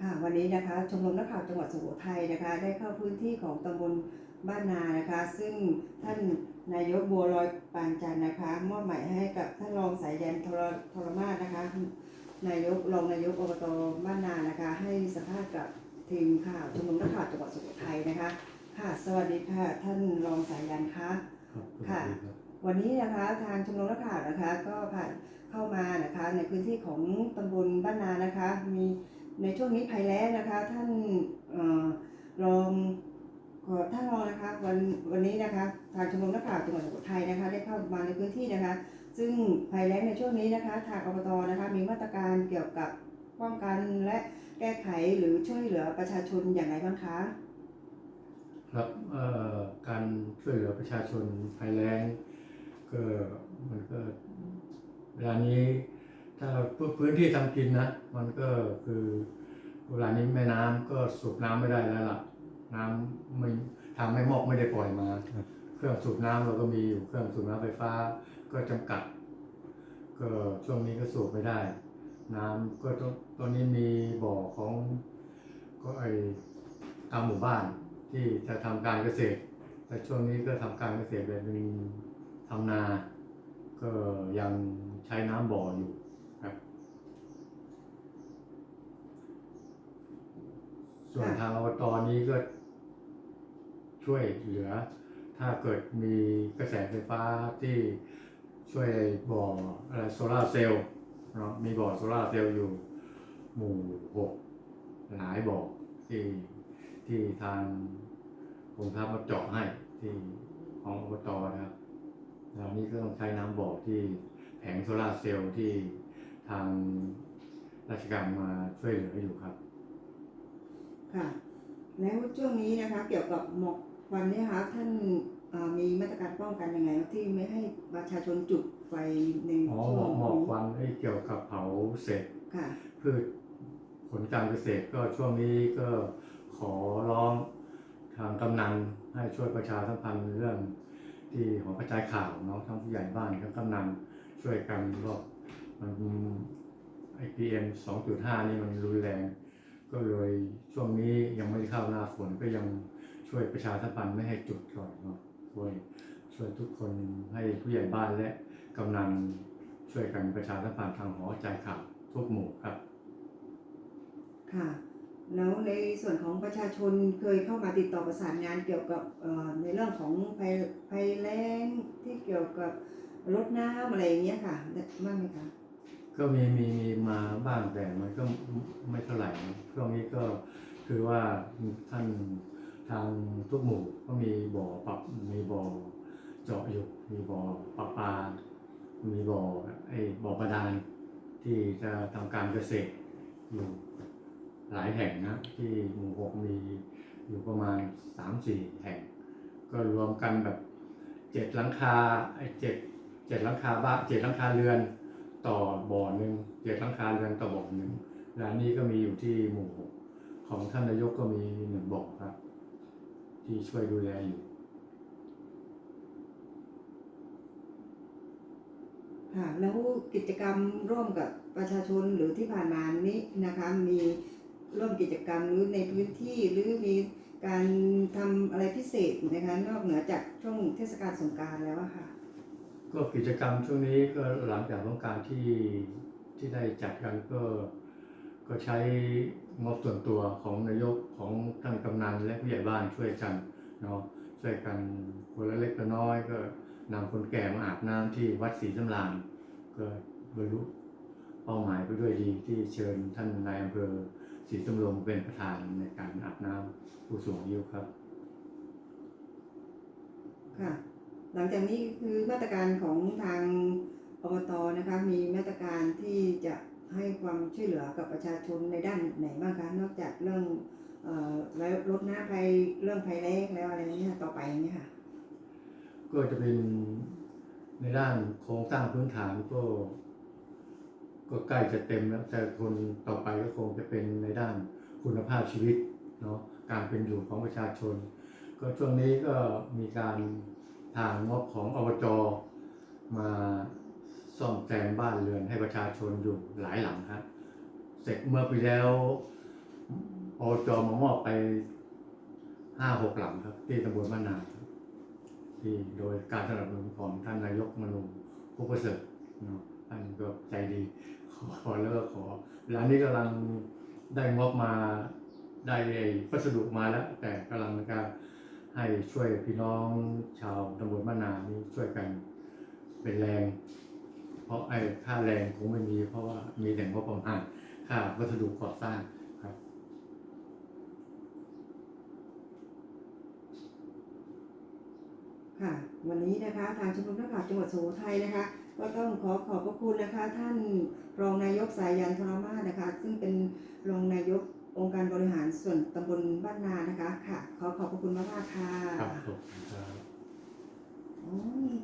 ค่ะวันนี้นะคะชมรมนักข่าวจังหวัดสุโขทัยนะคะ ได้เข้าพื้นที่ของตำบลบ้านนานะคะ ซึ่งท่านนายกบัวลอยปานจันทร์นะคะ มอบหมายให้กับท่านรองสายยันทรทรมาศนะคะ นายกรองนายกอบตบ้านนานะคะ ให้สัมภาษณ์กับทีมข่าวชมรมนักข่าวจังหวัดสุโขทัยนะคะ ค่ะ สวัสดีค่ะท่านรองสายยันคะครับสวัสค่ะดีครับ วันนี้นะคะทางชมรมนักข่าวนะคะ ก็ผ่านเข้ามานะคะ ในพื้นที่ของตำบลบ้านนานะคะ มีในช่วงนี้ภัยแล้งนะคะ ท่านออรองท่านรองนะคะวันวันนี้นะคะ ทางชมรมนักข่าวจังหวัดสุโขทัยนะคะ ได้เข้ามาในพื้นที่นะคะ ซึ่งภัยแล้งในช่วงนี้นะคะ ทางอบตนะคะ มีมาตรการเกี่ยวกับป้องกันและแก้ไขหรือช่วยเหลือประชาชนอย่างไรบ้างคะครับการช่วยเหลือประชาชนภัยแล้ง ก็มันก็เวลานี้ถ้าพื้นที่ทำกินนะ มันก็คือเวลานี้แม่น้ำก็สูบน้ำไม่ได้แล้วล่ะ น้ำไม่ทางไม่มอกไม่ได้ปล่อยมา เครื่องสูบน้ำเราก็มีอยู่เครื่องสูบน้ำไฟฟ้าก็จำกัด ก็ช่วงนี้ก็สูบไม่ได้ น้ำก็ตอนตอนนี้มีบ่อของก็ไอตามหมู่บ้านที่จะทำการเกษตร แต่ช่วงนี้ก็ทำการเกษตรแบบเป็น ทำนาก็ยังใช้น้ำบ่ออยู่ครับ ส่วนทางอบตนี้ก็ช่วยเหลือ ถ้าเกิดมีกระแสไฟฟ้าที่ช่วยบ่ออะไรโซลาร์เซลล์เนาะมีบ่อโซลาร์เซลล์อยู่ หมู่หกหลายบ่อที่ที่ทางกองทัพมาเจาะให้ที่ของอบตนะครับ แล้วนี้ก็ต้องใช้น้ำบ่อที่แผงโซลาร์เซลล์ที่ทางราชการมาช่วยเหลืออยู่ครับ ค่ะ แล้วช่วงนี้นะคะ เกี่ยวกับหมอกควันเนี่ยคะท่านเอ่อมีมาตรการป้องกันยังไงที่ไม่ให้ประชาชนจุดไฟในอ๋อช่หมวอกงหมอกนี้ควันไอ้เกี่ยวกับเผาเสร็จค่ะพืชผลการเกษตรก็ช่วงนี้ก็ขอร้องทางกำนันให้ช่วยประชาสัมพันธ์เรื่อง ที่หอกระจายข่าวเนาะทั้งผู้ใหญ่บ้านทั้งกำนันช่วยกันก็มันไอพีเอ็มสองจุดห้านี่มันรุนแรง ก็เลยช่วงนี้ยังไม่ได้เข้าหน้าฝนก็ยังช่วยประชาสัมพันธ์ไม่ให้จุดก่อนเนาะช่วยช่วยทุกคนให้ผู้ใหญ่บ้านและกำนันช่วยกันประชาสัมพันธ์ทางหอกระจายข่าวทุกหมู่ครับ ค่ะ แล้วในส่วนของประชาชนเคยเข้ามาติดต่อประสานงานเกี่ยวกับในเรื่องของภัยภัยแล้งที่เกี่ยวกับรถน้ำอะไรอย่างเงี้ยค่ะบ้างไหมคะก็มีมีมีมาบ้างแต่มันก็ไม่เท่าไหร่นะช่วงนี้ก็คือว่าท่านทางทุกหมู่ก็มีบ่อปรับมีบ่อเจาะอยู่มีบ่อปลาปลามีบ่อไอ้บ่อบาดาลที่จะทำการเกษตรอยู่ หลายแห่งนะที่หมู่หกมีอยู่ประมาณสามสี่แห่ง ก็รวมกันแบบเจ็ดหลังคาไอ้เจ็ดเจ็ดหลังคาบ้านเจ็ดหลังคาเรือนต่อบ่อหนึ่งเจ็ดหลังคาเรือนต่อบ่อหนึ่งร้านนี้ก็มีอยู่ที่หมู่หกของท่านนายกก็มีหนึ่งบ่อครับ ที่ช่วยดูแลอยู่ค่ะแล้วกิจกรรมร่วมกับประชาชนหรือที่ผ่านมานี้นะคะมี ร่วมกิจกรรมหรือในพื้นที่หรือมีการทำอะไรพิเศษนะคะนอกเหนือจากช่วงเทศกาลสงกรารแล้วอะค่ะ ก็กิจกรรมช่วงนี้ก็หลังจากต้องการที่ที่ได้จัดกันก็ก็ใช้งบส่วนตัวของนายกของท่านกำนันและผู้ใหญ่บ้านช่วยกันเนาะช่วยกันคนละเล็กละน้อยก็นำคนแก่มาอาบน้ำที่วัดศรีสำราญก็บรรลุเป้าหมายไปด้วยดีที่เชิญท่านนายอำเภอ ศรีสำโรงเป็นประธานในการอาบน้ำผู้สูงอายุครับ ค่ะ หลังจากนี้คือมาตรการของทางอบตนะคะ มีมาตรการที่จะให้ความช่วยเหลือกับประชาชนในด้านไหนบ้างคะนอกจากเรื่องเอ่อแล้วลดน้ำภัยเรื่องภัยแล้งแล้วอะไรเนี้ยต่อไปเนี่ยค่ะ ก็จะเป็นในด้านโครงสร้างพื้นฐานก็ ก็ใกล้จะเต็มแล้ว แต่คนต่อไปก็คงจะเป็นในด้านคุณภาพชีวิตเนาะการเป็นอยู่ของประชาชน ก็ช่วงนี้ก็มีการทางงบของอบจมาซ่อมแซมบ้านเรือนให้ประชาชนอยู่หลายหลังครับเสร็จเมื่อปีแล้วอบจมามอบไปห้าหกหลังครับ ที่ตำบลบ้านนาที่โดยการสนับสนุนของท่านนายกมนูผู้ประเสริฐเนาะ ท่านก็ใจดีขอแล้วก็ขอเวลานนี้กำลังได้งบมาได้ไอ้พัสดุมาแล้ว แต่กำลังการให้ช่วยพี่น้องชาวตำบลบ้านนานี่ช่วยกันเป็นแรง เพราะไอ้ค่าแรงคงไม่มี เพราะว่ามีแต่งบประมาณค่าวัสดุก่อสร้างครับ ค่ะ วันนี้นะคะ ทางชมรมนักข่าวจังหวัดสุโขทัยนะคะ ก็ต้องขอขอบพระคุณนะคะ ท่านรองนายกสายันธรมาศนะคะ ซึ่งเป็นรองนายกองค์การบริหารส่วนตำบลบ้านนานะคะ ค่ะ ขอขอบพระคุณมากๆค่ะครับผมครับ โอ้ย